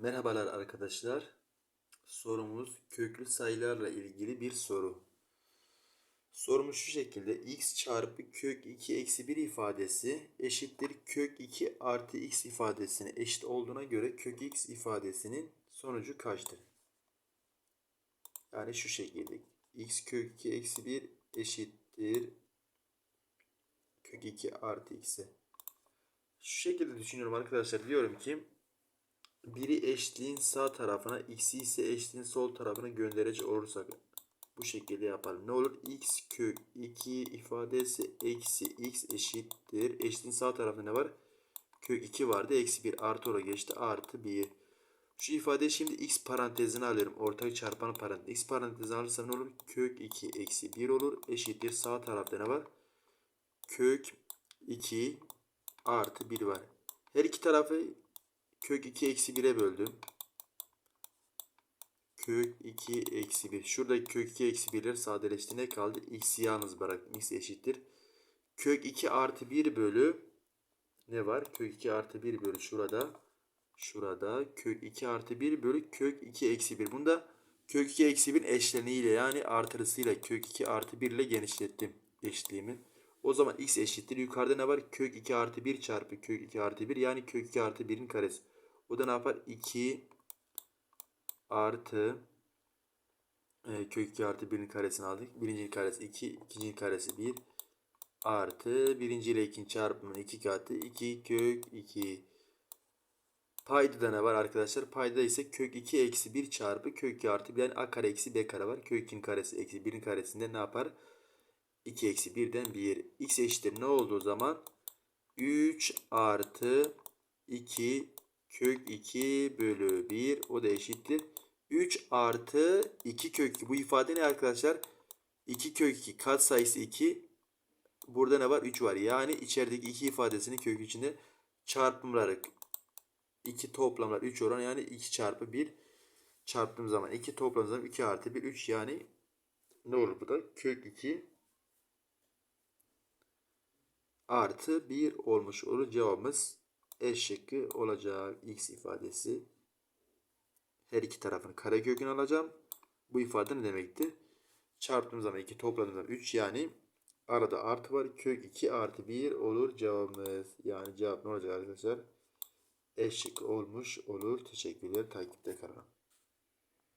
Merhabalar arkadaşlar. Sorumuz köklü sayılarla ilgili bir soru. Sorumuz şu şekilde x çarpı kök 2 eksi 1 ifadesi eşittir kök 2 artı x ifadesine eşit olduğuna göre kök x ifadesinin sonucu kaçtır? Yani şu şekilde x kök 2 eksi 1 eşittir kök 2 artı x'e. Şu şekilde düşünüyorum arkadaşlar. Diyorum ki biri eşliğin sağ tarafına x'i ise eşliğin sol tarafına gönderecek olursak bu şekilde yapalım. Ne olur? x kök 2 ifadesi eksi x eşittir. Eşliğin sağ tarafında ne var? Kök 2 vardı. Eksi 1 artı olarak geçti. Artı 1. Şu ifadeyi şimdi x parantezine alıyorum. Ortak çarpanı parantez. x parantezine alırsam ne olur? Kök 2 eksi 1 olur. Eşittir. Sağ tarafta ne var? Kök 2 artı 1 var. Her iki tarafı kök 2 eksi 1'e böldüm. Kök 2 eksi 1. Şuradaki kök 2 eksi 1'ler sadeleşti. Ne kaldı? X'i yalnız bıraktım. X eşittir. Kök 2 artı 1 bölü ne var? Kök 2 artı 1 bölü şurada. Şurada kök 2 artı 1 bölü kök 2 eksi 1. Bunda kök 2 eksi 1 eşleniğiyle yani artırısıyla kök 2 artı 1 ile genişlettim eşliğimi. O zaman x eşittir. Yukarıda ne var? Kök 2 artı 1 çarpı kök 2 artı 1 yani kök 2 artı 1'in karesi. O da ne yapar? 2 artı e, kök 2 artı 1'in karesini aldık. Birincinin karesi 2, ikincinin karesi 1 artı birinci ile ikinci çarpımın 2 katı 2 kök 2. Payda da ne var arkadaşlar? Payda ise kök 2 eksi 1 çarpı kök 2 artı 1 yani a kare eksi b kare var. Kök 2'nin karesi eksi 1'in karesinde ne yapar? 2 eksi 1'den 1. X eşittir ne oldu o zaman? 3 artı 2 kök 2 bölü 1 o da eşittir. 3 artı 2 kök 2. Bu ifade ne arkadaşlar? 2 kök 2 kat sayısı 2. Burada ne var? 3 var. Yani içerideki 2 ifadesini kök içinde çarpımları 2 toplamlar 3 oran yani 2 çarpı 1 çarptığım zaman 2 topladığım zaman 2 artı 1 3 yani ne olur bu da? Kök 2 artı 1 olmuş olur. Cevabımız E şıkkı olacak. X ifadesi. Her iki tarafın karekökünü alacağım. Bu ifade ne demekti? Çarptığım zaman 2 topladığım zaman 3 yani arada artı var. Kök 2 artı 1 olur cevabımız. Yani cevap ne olacak arkadaşlar? E şıkkı olmuş olur. Teşekkürler. Takipte kalın.